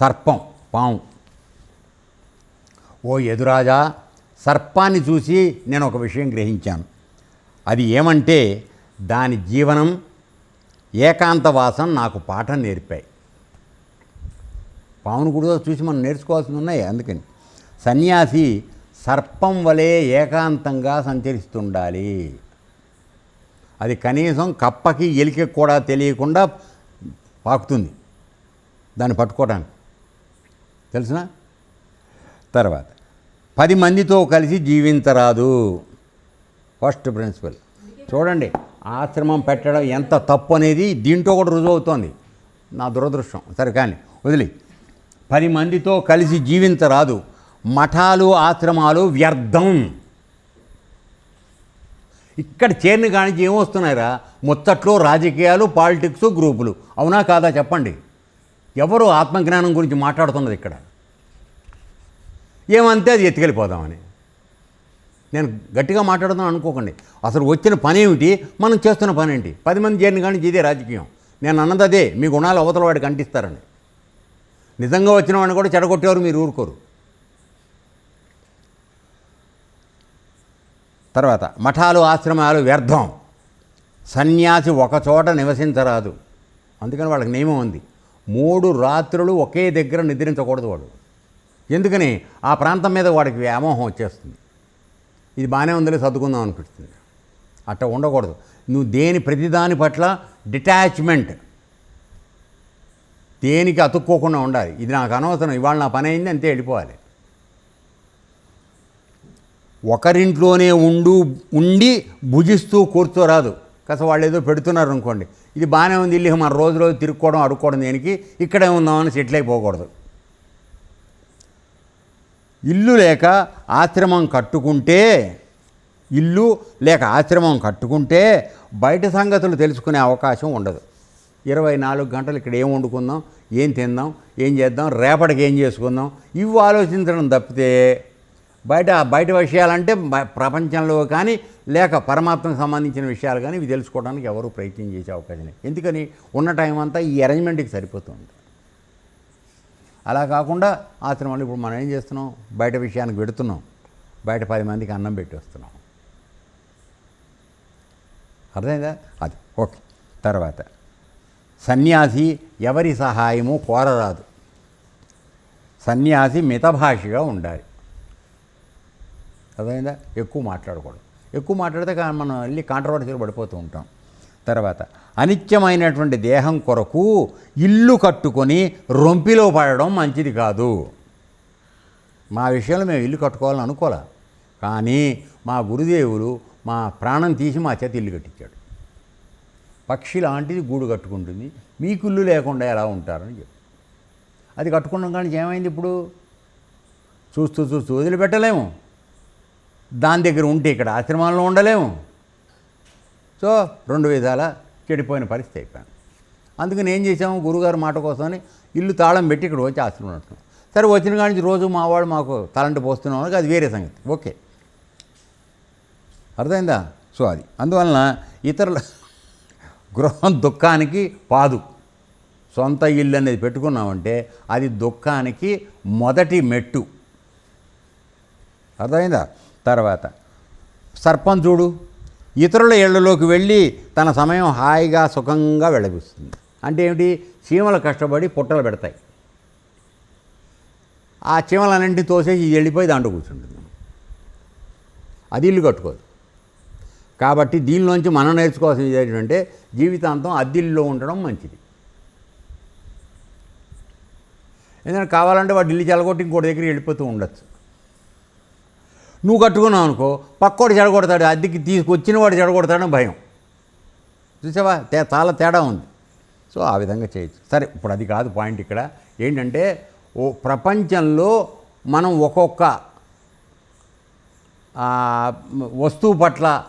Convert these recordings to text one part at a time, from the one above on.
సర్పం పాము. ఓ ఎదురాజా సర్పాన్ని చూసి నేను ఒక విషయం గ్రహించాను. అది ఏమంటే దాని జీవనం ఏకాంతవాసం నాకు పాఠం నేర్పాయి. పావును కూడా చూసి మనం నేర్చుకోవాల్సి ఉన్నాయి అందుకని. సన్యాసి సర్పం వలె ఏకాంతంగా సంచరిస్తుండాలి. అది కనీసం కప్పకి ఎలికి కూడా తెలియకుండా పాకుతుంది. దాన్ని పట్టుకోవడానికి తెలుసునా? తర్వాత పది మందితో కలిసి జీవించరాదు. ఫస్ట్ ప్రిన్సిపల్ చూడండి ఆశ్రమం పెట్టడం ఎంత తప్పు అనేది దీంట్లో కూడా రుజువు అవుతోంది. నా దురదృష్టం. సరే కానీ వదిలి. పది మందితో కలిసి జీవించరాదు. మఠాలు ఆశ్రమాలు వ్యర్థం. ఇక్కడ చేరిన కానించి ఏమొస్తున్నాయిరా? ముచ్చట్లు రాజకీయాలు పాలిటిక్స్ గ్రూపులు. అవునా కాదా చెప్పండి? ఎవరు ఆత్మజ్ఞానం గురించి మాట్లాడుతున్నది ఇక్కడ. ఏమంతే అది ఎత్తుకెళ్ళిపోదామని. నేను గట్టిగా మాట్లాడుతున్నాను అనుకోకండి. అసలు వచ్చిన పని ఏమిటి? మనం చేస్తున్న పని ఏంటి? పది మంది చేరిన కానీ ఇదే రాజకీయం. నేను అన్నది అదే. మీ గుణాలు అవతల వాడికి అంటిస్తారని. నిజంగా వచ్చిన వాడిని కూడా చెడగొట్టేవారు మీరు ఊరుకోరు. తర్వాత మఠాలు ఆశ్రమాలు వ్యర్థం. సన్యాసి ఒకచోట నివసించరాదు. అందుకని వాళ్ళకి నియమం ఉంది. మూడు రాత్రులు ఒకే దగ్గర నిద్రించకూడదు వాడు. ఎందుకని? ఆ ప్రాంతం మీద వాడికి వ్యామోహం వచ్చేస్తుంది. ఇది బాగానే ఉందని సర్దుకుందాం అనిపిస్తుంది. అట్ట ఉండకూడదు. నువ్వు దేని ప్రతిదాని పట్ల డిటాచ్మెంట్? దేనికి అతుక్కోకుండా ఉండాలి. ఇది నాకు అనవసరం. ఇవాళ నా పని అయింది అంతే వెళ్ళిపోవాలి. ఒకరింట్లోనే ఉండు ఉండి భుజిస్తూ కూర్చోరాదు. కాస్త వాళ్ళు ఏదో పెడుతున్నారు అనుకోండి. ఇది బాగానే ఉంది ఇల్లు మన రోజు రోజు తిరుక్కోవడం అడుక్కోవడం దేనికి? ఇక్కడే ఉందామని సెటిల్ అయిపోకూడదు. ఇల్లు లేక ఆశ్రమం కట్టుకుంటే ఇల్లు లేక ఆశ్రమం కట్టుకుంటే బయట సంగతులు తెలుసుకునే అవకాశం ఉండదు. ఇరవై నాలుగు గంటలు ఇక్కడ ఏం వండుకుందాం ఏం తిందాం ఏం చేద్దాం రేపటికి ఏం చేసుకుందాం ఇవి ఆలోచించడం తప్పితే బయట బయట విషయాలంటే ప్రపంచంలో కానీ లేక పరమాత్మకు సంబంధించిన విషయాలు కానీ ఇవి తెలుసుకోవడానికి ఎవరు ప్రయత్నం చేసే అవకాశం లేదు. ఎందుకని? ఉన్న టైం అంతా ఈ అరేంజ్మెంట్కి సరిపోతుంది. అలా కాకుండా ఆశ్రమాలు ఇప్పుడు మనం ఏం చేస్తున్నాం? బయట విషయానికి పెడుతున్నాం. బయట పది మందికి అన్నం పెట్టి వస్తున్నాం. అర్థమైందా? అది. ఓకే. తర్వాత. సన్యాసి ఎవరి సహాయము కోరరాదు. సన్యాసి మితభాషిగా ఉండాలి. అర్థమైందా? ఎక్కువ మాట్లాడకూడదు. ఎక్కువ మాట్లాడితే మనం వెళ్ళి కాంట్రవర్సీలు పడిపోతూ ఉంటాం. తర్వాత అనిత్యమైనటువంటి దేహం కొరకు ఇల్లు కట్టుకొని రొంపిలో పడడం మంచిది కాదు. మా విషయంలో మేము ఇల్లు కట్టుకోవాలని అనుకోలే. కానీ మా గురుదేవులు మా ప్రాణం తీసి మా చేతి ఇల్లు కట్టించాడు. పక్షి లాంటిది గూడు కట్టుకుంటుంది. మీకు ఇల్లు లేకుండా ఎలా ఉంటారని చెప్పి. అది కట్టుకున్నాం కానీ ఏమైంది ఇప్పుడు? చూస్తూ చూస్తూ వదిలిపెట్టలేము. దాని దగ్గర ఉంటే ఇక్కడ ఆశ్రమాల్లో ఉండలేము. సో రెండు విధాల చెడిపోయిన పరిస్థితి అయిపోయాను అందుకని ఏం చేసాము గురుగారు మాట కోసమని ఇల్లు తాళం పెట్టి ఇక్కడ వచ్చి ఆశ్రమం ఉంటున్నాం సరే వచ్చిన కాడి నుంచి రోజు మావాడు మాకు తలంటి పోస్తున్నాం అనగా అది వేరే సంగతి. ఓకే. అర్థమైందా? సో అది. అందువలన ఇతరుల గృహం దుఃఖానికి పాదు. సొంత ఇల్లు అనేది పెట్టుకున్నామంటే అది దుఃఖానికి మొదటి మెట్టు. అర్థమైందా? తర్వాత సర్పం చూడు. ఇతరుల ఇళ్ళలోకి వెళ్ళి తన సమయం హాయిగా సుఖంగా వెళ్ళబిస్తుంది అంటే ఏమిటి? చీమలు కష్టపడి పుట్టలు పెడతాయి. ఆ చీమలన్నింటినీ తోసేసి ఇది వెళ్ళిపోయి దాంట్లో కూర్చుంటుంది. అది ఇల్లు కట్టుకోదు. కాబట్టి దీనిలోంచి మనం నేర్చుకోవాల్సింది ఏంటంటే జీవితాంతం అద్దిల్లో ఉండడం మంచిది. ఎందుకంటే కావాలంటే వాడు ఇల్లు చెలగొట్టి ఇంకోటి దగ్గర వెళ్ళిపోతూ ఉండొచ్చు. నువ్వు కట్టుకున్నావు అనుకో పక్కోడు చెడగొడతాడు అద్దెకి తీసుకొచ్చిన వాడు చెడగొడతాడని భయం. చూసావా? తే చాలా తేడా ఉంది. సో ఆ విధంగా చేయొచ్చు. సరే ఇప్పుడు అది కాదు పాయింట్ ఇక్కడ. ఏంటంటే ఓ ప్రపంచంలో మనం ఒక్కొక్క వస్తువు పట్ల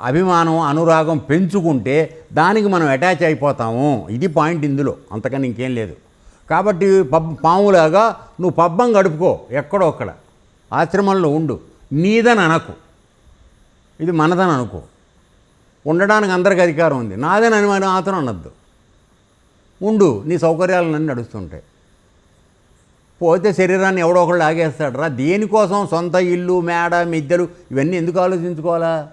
అభిమానం అనురాగం పెంచుకుంటే దానికి మనం అటాచ్ అయిపోతాము. ఇది పాయింట్ ఇందులో. అంతకని ఇంకేం లేదు. కాబట్టి పబ్ పాములాగా నువ్వు పబ్బం గడుపుకో ఎక్కడో అక్కడ. ఆశ్రమంలో ఉండు. నీదని అనకు. ఇది మనదని అనుకో. ఉండడానికి అందరికి అధికారం ఉంది. నాదని అని మనం ఆతను అనొద్దు. ఉండు నీ సౌకర్యాలన్నీ నడుస్తుంటాయి. పోతే శరీరాన్ని ఎవడో ఒకళ్ళు లాగేస్తాడు రా. దేనికోసం? సొంత ఇల్లు మేడ మిద్దెలు ఇవన్నీ ఎందుకు ఆలోచించుకోవాలా?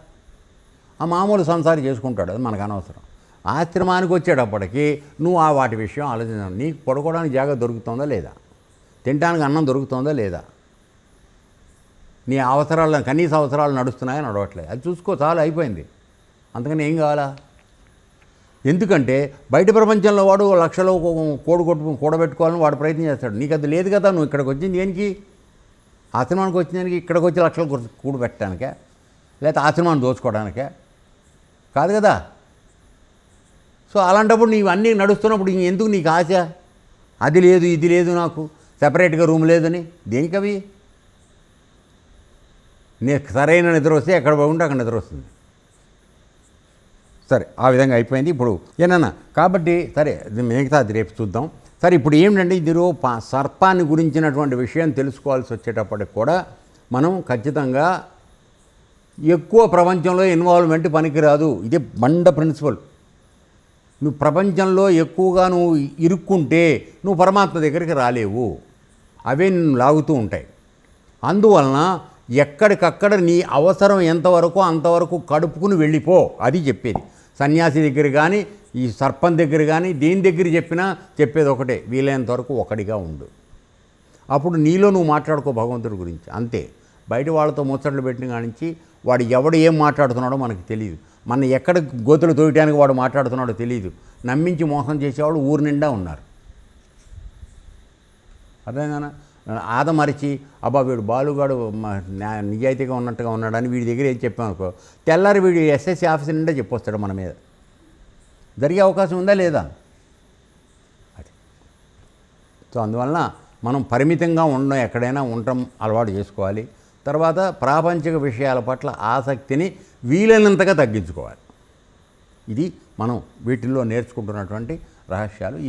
ఆ మామూలు సంసారం చేసుకుంటాడు. అది మనకు అనవసరం. ఆశ్రమానికి వచ్చేటప్పటికి నువ్వు ఆ వాటి విషయం ఆలోచించాలి నీకు పడుకోవడానికి జాగా దొరుకుతుందా లేదా? తినడానికి అన్నం దొరుకుతుందా లేదా? నీ అవసరాలు కనీస అవసరాలు నడుస్తున్నాయా నడవట్లేదు. అది చూసుకో చాలు అయిపోయింది. అందుకని ఏం కావాలా? ఎందుకంటే బయట ప్రపంచంలో వాడు లక్షలో కోడి కొట్టు కూడబెట్టుకోవాలని వాడు ప్రయత్నం చేస్తాడు. నీకు అది లేదు కదా నువ్వు ఇక్కడికి వచ్చింది దేనికి? ఆశ్రమానికి వచ్చిన దానికి? ఇక్కడికి వచ్చి లక్షలు కూడ- కూడు పెట్టడానికే? లేకపోతే ఆశ్రమాన్ని దోచుకోవడానికే? కాదు కదా. సో అలాంటప్పుడు నీవు అన్నీ నడుస్తున్నప్పుడు ఇంక ఎందుకు నీకు ఆశ? అది లేదు ఇది లేదు నాకు. సెపరేట్గా రూమ్ లేదని. దేనికి అవి నీకు సరైన నిద్ర వస్తే ఎక్కడ బాగుంటే అక్కడ నిద్ర వస్తుంది. సరే ఆ విధంగా అయిపోయింది. ఇప్పుడు ఏనన్నా కాబట్టి సరే మిగతా అది రేపు చూద్దాం. సరే ఇప్పుడు ఏమిటంటే ఇందులో సర్పాన్ని గురించినటువంటి విషయం తెలుసుకోవాల్సి వచ్చేటప్పటికి కూడా మనం ఖచ్చితంగా ఎక్కువ ప్రపంచంలో ఇన్వాల్వ్మెంట్ పనికిరాదు. ఇది బండ ప్రిన్సిపల్. నువ్వు ప్రపంచంలో ఎక్కువగా నువ్వు ఇరుక్కుంటే నువ్వు పరమాత్మ దగ్గరికి రాలేవు. అవే నిన్ను లాగుతూ ఉంటాయి. అందువలన ఎక్కడికక్కడ నీ అవసరం ఎంతవరకు అంతవరకు కడుపుకుని వెళ్ళిపో అది చెప్పేది. సన్యాసి దగ్గర కానీ ఈ సర్పం దగ్గర కానీ దేని దగ్గర చెప్పినా చెప్పేది ఒకటే వీలైనంత వరకు ఒకటిగా ఉండు. అప్పుడు నీలో నువ్వు మాట్లాడుకో భగవంతుడి గురించి అంతే. బయట వాళ్ళతో ముచ్చట్లు పెట్టిన కానించి వాడు ఎవడు ఏం మాట్లాడుతున్నాడో మనకు తెలియదు. మన ఎక్కడ గోతులు తోయటానికి వాడు మాట్లాడుతున్నాడో తెలియదు. నమ్మించి మోసం చేసేవాళ్ళు ఊరు నిండా ఉన్నారు. అర్థమైందనా? ఆదమరిచి అబ్బా వీడు బాలుగాడు నిజాయితీగా ఉన్నట్టుగా ఉన్నాడని వీడి దగ్గర ఏం చెప్పాం అనుకో తెల్లారి వీడు ఎస్ఎస్సి ఆఫీసర్ నిండా చెప్పొస్తాడు మన మీద. జరిగే అవకాశం ఉందా లేదా? అది. సో అందువలన మనం పరిమితంగా ఉండడం ఎక్కడైనా ఉండటం అలవాటు చేసుకోవాలి. తర్వాత ప్రాపంచిక విషయాల పట్ల ఆసక్తిని వీలైనంతగా తగ్గించుకోవాలి. ఇది మనం వీటిల్లో నేర్చుకుంటున్నటువంటి రహస్యాలు.